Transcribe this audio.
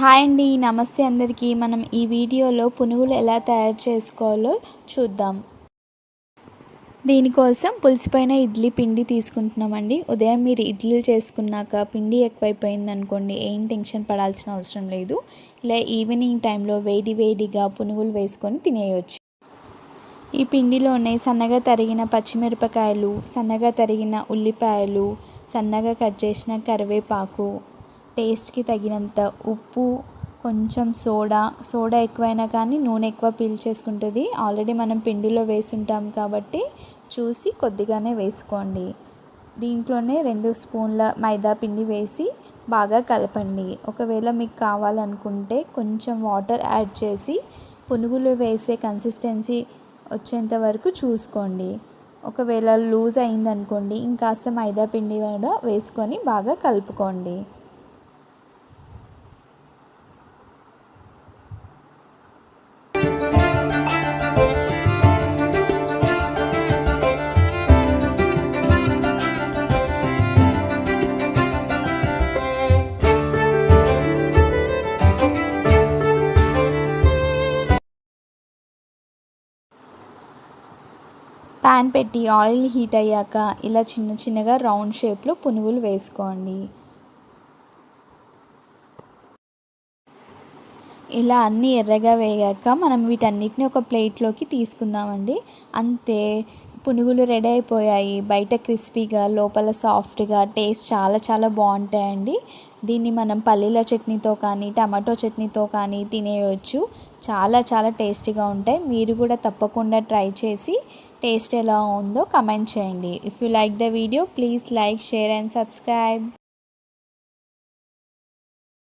Hi అండి నమస్తే అందరికీ. మనం ఈ వీడియోలో పునుగులు ఎలా తయారు చేసుకోవాలో చూద్దాం. దీనికోసం పులిసిపోయిన ఇడ్లీ పిండి తీసుకుంటున్నామండి. ఉదయం మీరు ఇడ్లీలు చేసుకున్నాక పిండి ఎక్కువైపోయింది అనుకోండి ఏం టెన్షన్ పడాల్సిన అవసరం లేదు. ఇలా ఈవినింగ్ టైంలో వేడి వేడిగా పునుగులు వేసుకొని తినేయవచ్చు ఈ పిండిలోనే సన్నగా తరిగిన పచ్చిమిరపకాయలు సన్నగా తరిగిన ఉల్లిపాయలు సన్నగా కట్ చేసిన కరివేపాకు టేస్ట్కి తగినంత ఉప్పు కొంచెం సోడా సోడా ఎక్కువైనా కానీ నూనె ఎక్కువ పీల్చేసుకుంటుంది. ఆల్రెడీ మనం పిండిలో వేసుంటాం కాబట్టి చూసి కొద్దిగానే వేసుకోండి. దీంట్లోనే రెండు స్పూన్ల మైదా పిండి వేసి బాగా కలపండి. ఒకవేళ మీకు కావాలనుకుంటే కొంచెం వాటర్ యాడ్ చేసి పునుగులు వేసే కన్సిస్టెన్సీ వచ్చేంత వరకు చూసుకోండి. ఒకవేళ లూజ్ అయిందనుకోండి ఇంకాస్త మైదా పిండి కూడా వేసుకొని బాగా కలుపుకోండి. ప్యాన్ పెట్టి ఆయిల్ హీట్ అయ్యాక ఇలా చిన్న చిన్నగా రౌండ్ షేప్లో పునుగులు వేసుకోండి. ఇలా అన్నీ ఎర్రగా వేగాక మనం వీటన్నిటిని ఒక ప్లేట్లోకి తీసుకుందామండి. అంతే పునుగులు రెడీ అయిపోయాయి. బయట క్రిస్పీగా లోపల సాఫ్ట్గా టేస్ట్ చాలా చాలా బాగుంటాయండి. దీన్ని మనం పల్లీల చట్నీతో కానీ టమాటో చట్నీతో కానీ తినేయొచ్చు. చాలా చాలా టేస్టీగా ఉంటాయి. మీరు కూడా తప్పకుండా ట్రై చేసి టేస్ట్ ఎలా ఉందో కమెంట్ చేయండి. If you like the video please like share and subscribe